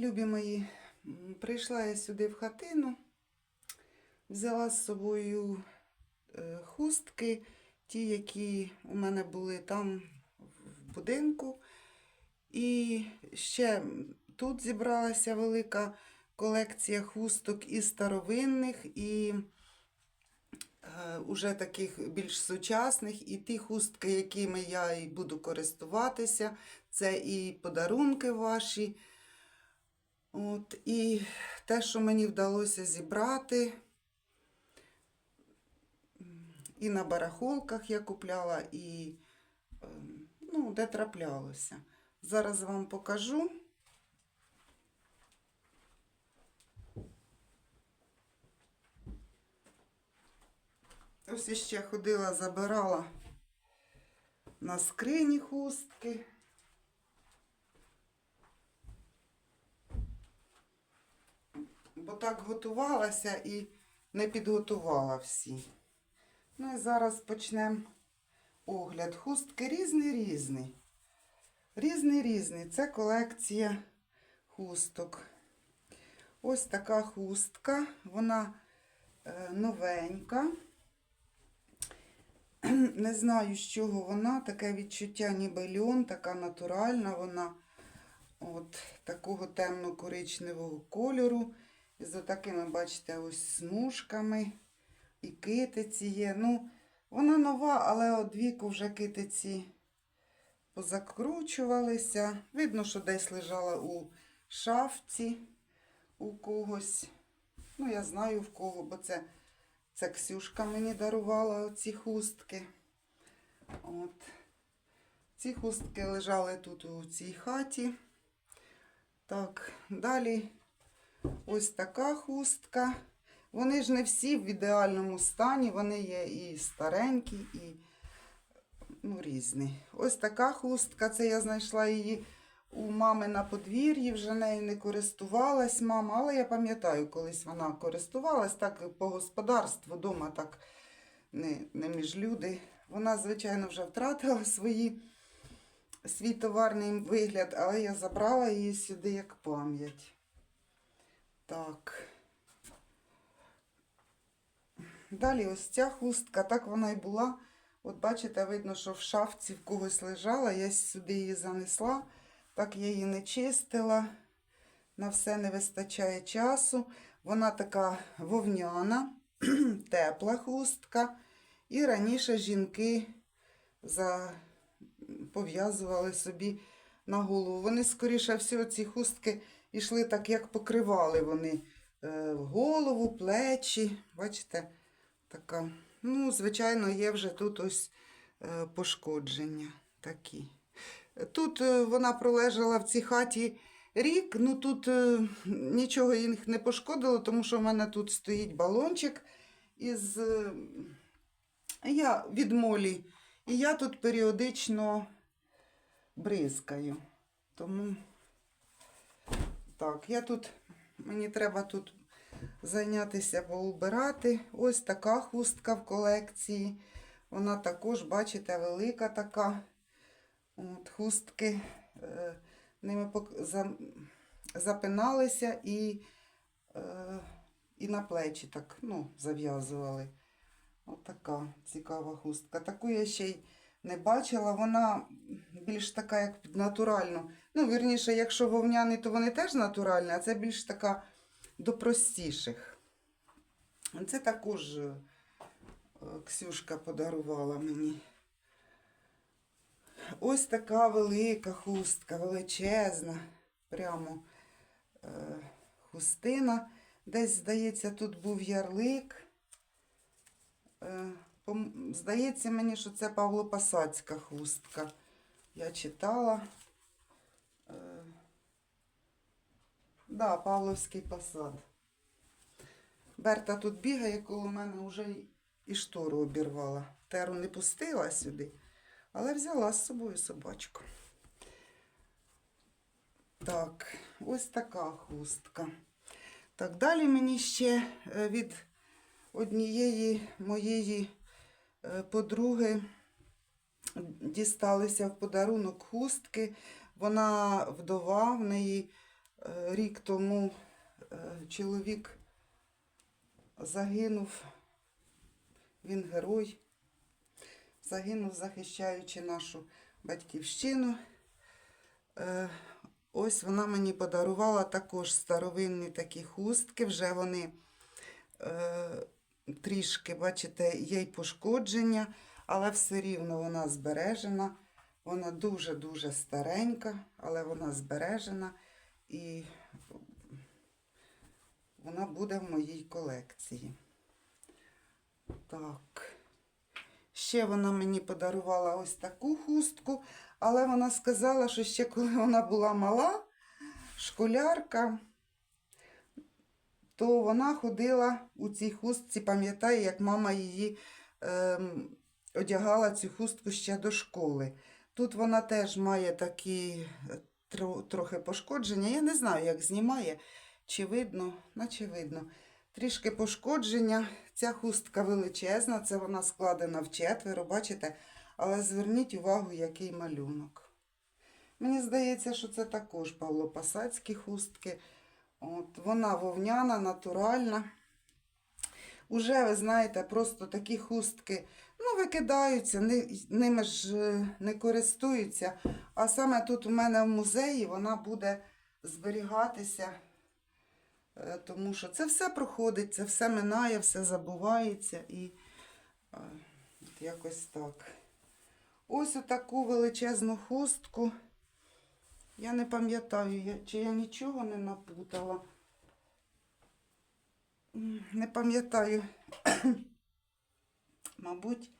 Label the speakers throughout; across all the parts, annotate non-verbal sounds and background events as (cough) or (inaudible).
Speaker 1: Любі мої, прийшла я сюди в хатину, взяла з собою е, хустки, ті, які у мене були там в будинку. І ще тут зібралася велика колекція хусток і старовинних, і е, уже таких більш сучасних, і ті хустки, якими я і буду користуватися, це і подарунки ваші. От, і те, що мені вдалося зібрати, і на барахолках я купляла, і ем, ну, де траплялося. Зараз вам покажу. Ось іще ходила, забирала на скрині хустки. Бо так готувалася і не підготувала всі. Ну і зараз почнемо огляд. Хустки різні різні. Різний різний. Це колекція хусток. Ось така хустка. Вона е, новенька. (clears throat) Не знаю, з чого вона. Таке відчуття ніби льон, така натуральна вона. От такого темно-коричневого кольору. З такими, бачите, ось смужками. І китиці є. Ну, вона нова, але от віку вже китиці позакручувалися. Видно, що десь лежала у шафці у когось. Ну, я знаю в кого, бо це, це Ксюшка мені дарувала оці хустки. От. Ці хустки лежали тут у цій хаті. Так, далі ось така хустка. Вони ж не всі в ідеальному стані, вони є і старенькі, і ну, різні. Ось така хустка. Це я знайшла її у мами на подвір'ї, вже нею не користувалась мама, але я пам'ятаю, колись вона користувалась так по господарству, вдома так не, не між люди. Вона, звичайно, вже втратила свої, свій товарний вигляд, але я забрала її сюди як пам'ять. Так. Далі ось ця хустка, так вона і була. От бачите, видно, що в шафці в когось лежала, я сюди її занесла, так я її не чистила. На все не вистачає часу. Вона така вовняна, (clears throat) тепла хустка. І раніше жінки за... пов'язували собі на голову. Вони, скоріше всього, ці хустки йшли так, як покривали вони е, голову, плечі. Бачите? Така. Ну, звичайно, є вже тут ось е, пошкодження такі. Тут е, вона пролежала в цій хаті рік, ну тут нічого їх не пошкодило, тому що в мене тут стоїть балончик із я від молі. І я тут періодично бризкаю. Тому так, я тут, мені треба тут зайнятися поубирати. Ось така хустка в колекції. Вона також, бачите, велика така. От, Хустки е, ними за, запиналися і, е, і на плечі так ну, зав'язували. Ось така цікава хустка. Таку я ще й не бачила. Вона більш така, як під натуральну. Ну, вірніше, якщо вовняні, то вони теж натуральні, а це більш така до простіших. Це також е, Ксюшка подарувала мені. Ось така велика хустка, величезна. Прямо е, хустина. Десь, здається, тут був ярлик. Е, здається мені, що це Павло Посадська хустка. Я читала. Е, да, Павловський посад. Берта тут бігає коло мене, вже і штору обірвала. Теру не пустила сюди, але взяла з собою собачку. Так, ось така хустка. Так, далі мені ще е, від однієї моєї е, подруги дісталися в подарунок хустки. Вона вдова, в неї Е, Рік тому е, чоловік загинув. Він герой. Загинув, захищаючи нашу батьківщину. Ось вона мені подарувала також старовинні такі хустки. Вже вони трішки, бачите, є й пошкодження, але все рівно вона збережена. Вона дуже-дуже старенька, але вона збережена і вона буде в моїй колекції. Так. Ще вона мені подарувала ось таку хустку, але вона сказала, що ще коли вона була мала, школярка, то вона ходила у цій хустці, пам'ятає, як мама її ем, одягала цю хустку ще до школи. Тут вона теж має такі е, тро- трохи пошкодження. Я не знаю, як знімає, чи видно, наче видно. Трішки пошкодження. Ця хустка величезна, це вона складена в четверо, бачите? Але зверніть увагу, який малюнок. Мені здається, що це також Павло Посадські хустки. От, вона вовняна, натуральна. Уже, ви знаєте, просто такі хустки ну, викидаються, ними ж е, не користуються. А саме тут у мене в музеї вона буде зберігатися, е, тому що це все проходить, це все минає, все забувається і е, от якось так. Ось таку величезну хустку. Я не пам'ятаю, чи я нічого не напутала. Не пам'ятаю. (coughs) Мабуть,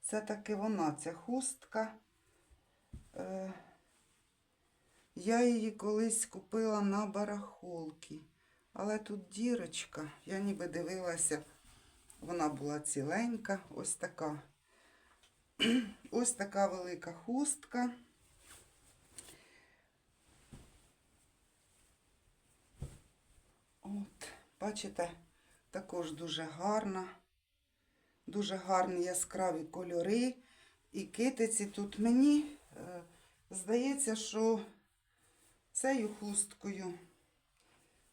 Speaker 1: це таки вона, ця хустка. Е, я її колись купила на барахолки. Але тут дірочка. Я ніби дивилася, вона була ціленька. Ось така. (clears throat) Ось така велика хустка. От, бачите, також дуже гарна. Дуже гарні яскраві кольори. І китиці тут мені е, здається, що цією хусткою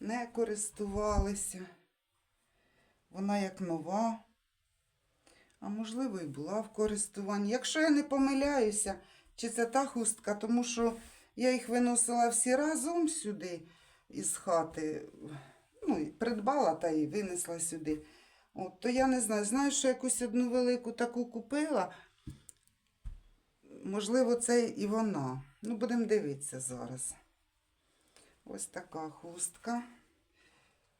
Speaker 1: не користувалися. Вона як нова. А можливо, і була в користуванні. Якщо я не помиляюся, чи це та хустка, тому що я їх виносила всі разом сюди із хати. Ну, придбала та і винесла сюди. От, то я не знаю. Знаю, що якусь одну велику таку купила. Можливо, це і вона. Ну, будемо дивитися зараз. Ось така хустка.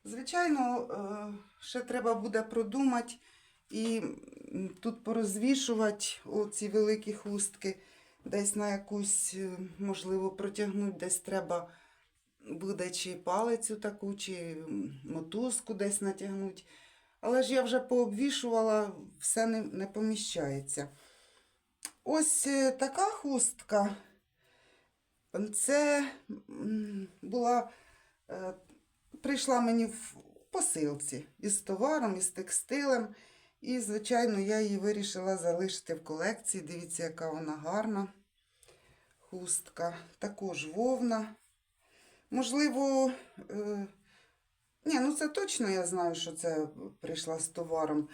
Speaker 1: Звичайно, е, ще треба буде продумати і тут порозвішувати оці великі хустки. Десь на якусь, е, можливо, протягнути, десь треба буде чи палицю таку, чи мотузку десь натягнути. Але ж я вже пообвішувала, все не, не поміщається. Ось е, така хустка. Це була, е, прийшла мені в посилці із товаром, із текстилем. І, звичайно, я її вирішила залишити в колекції. Дивіться, яка вона гарна хустка. Також вовна. Можливо, е, ні, ну це точно я знаю, що це прийшла з товаром.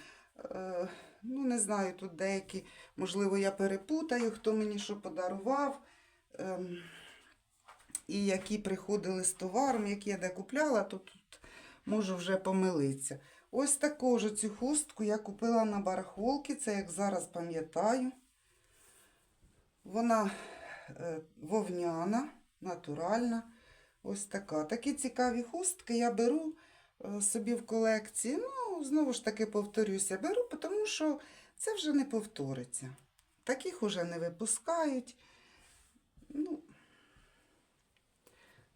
Speaker 1: Е, ну, не знаю, тут деякі, можливо, я перепутаю, хто мені що подарував. Ем, і які приходили з товаром, які я де купляла, то тут можу вже помилитися. Ось також цю хустку я купила на барахолки, це як зараз пам'ятаю. Вона е, вовняна, натуральна. Ось така. Такі цікаві хустки я беру е, собі в колекції. Ну, знову ж таки повторюся, беру, тому що це вже не повториться. Таких уже не випускають. Ну,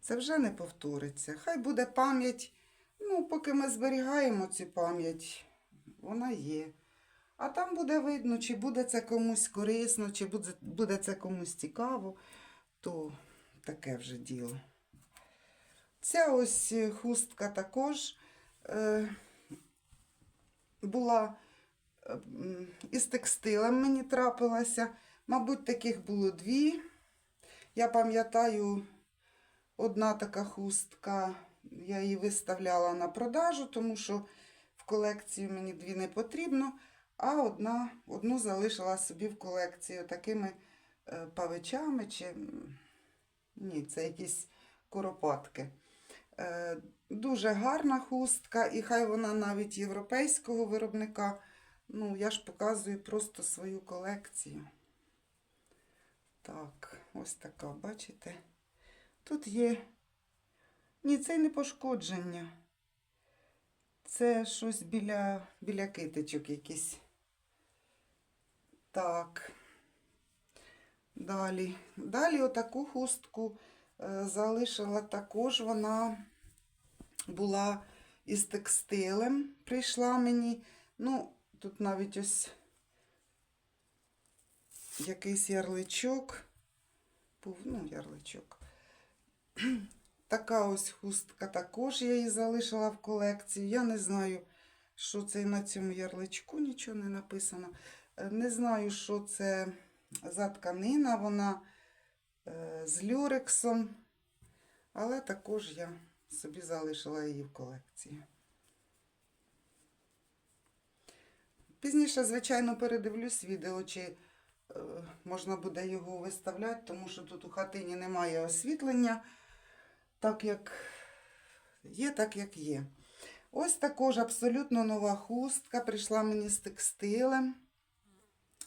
Speaker 1: це вже не повториться. Хай буде пам'ять. Ну, поки ми зберігаємо цю пам'ять, вона є. А там буде видно, чи буде це комусь корисно, чи буде, буде це комусь цікаво, то таке вже діло. Ця ось е, хустка також е, була е, із текстилем мені трапилася. Мабуть, таких було дві. Я пам'ятаю, одна така хустка. Я її виставляла на продажу, тому що в колекцію мені дві не потрібно, а одна, одну залишила собі в колекцію такими павичами чи ні, це якісь куропатки. Е, Дуже гарна хустка, і хай вона навіть європейського виробника. Ну, я ж показую просто свою колекцію. Так, ось така, бачите? Тут є. Ні, це не пошкодження. Це щось біля, біля китичок якісь. Так. Далі. Далі отаку хустку залишила також. Вона була із текстилем, прийшла мені. Ну, тут навіть ось якийсь ярличок. Був, ну, ярличок. (clears throat) Така ось хустка також я її залишила в колекції. Я не знаю, що це на цьому ярличку нічого не написано. Е, Не знаю, що це за тканина, вона е, з люрексом, але також я собі залишила її в колекції. Пізніше, звичайно, передивлюсь відео, чи е, можна буде його виставляти, тому що тут у хатині немає освітлення, так як є, так як є. Ось також абсолютно нова хустка. Прийшла мені з текстилем.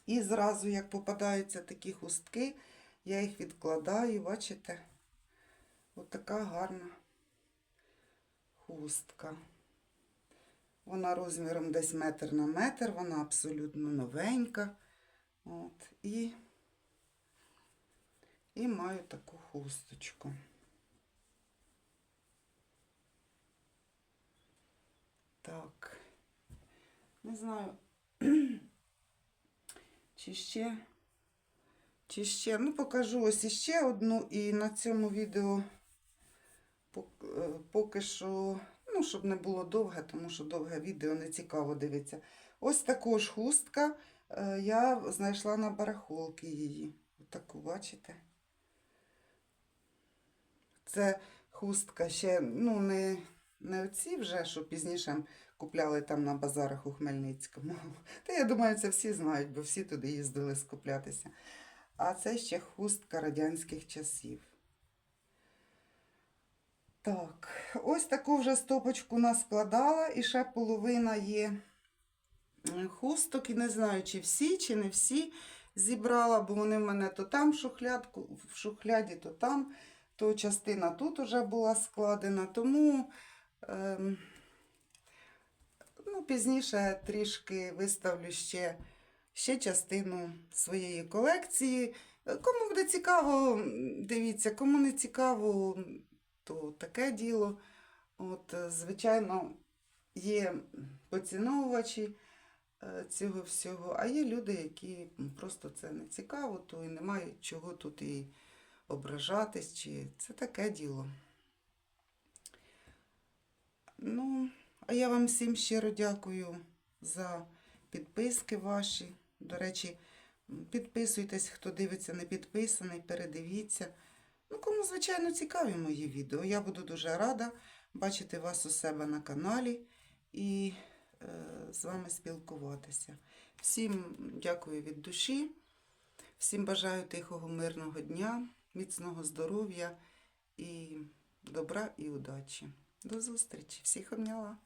Speaker 1: І зразу, як попадаються такі хустки, я їх відкладаю, бачите? От така гарна хустка. Вона розміром десь метр на метр, вона абсолютно новенька. От, і, і маю таку хусточку. Так. Не знаю. (clears throat) Чи ще, чи ще, ну покажу ось іще одну, і на цьому відео е, поки що, ну, щоб не було довге, тому що довге відео не цікаво дивитися. Ось також хустка. е, Я знайшла на барахолки її. Таку, бачите? Це хустка ще, ну, не, не оці вже, що пізніше купляли там на базарах у Хмельницькому. (laughs) Та я думаю, це всі знають, бо всі туди їздили скуплятися. А це ще хустка радянських часів. Так, ось таку вже стопочку наскладала, і ще половина є хусток, і не знаю, чи всі, чи не всі зібрала, бо вони в мене то там в, шухлядку, в шухляді, то там, то частина тут вже була складена. Тому ем, ну, пізніше трішки виставлю ще, ще частину своєї колекції. Кому буде цікаво, дивіться, кому не цікаво, то таке діло. От, е, звичайно, є поціновувачі е, цього всього, а є люди, які просто це не цікаво, то і немає чого тут і ображатись, чи це таке діло. Ну, а я вам всім щиро дякую за підписки ваші. До речі, підписуйтесь, хто дивиться не підписаний, передивіться. Ну, кому, звичайно, цікаві мої відео. Я буду дуже рада бачити вас у себе на каналі і е, з вами спілкуватися. Всім дякую від душі, всім бажаю тихого, мирного дня, міцного здоров'я і добра і удачі. До зустрічі! Всіх обняла!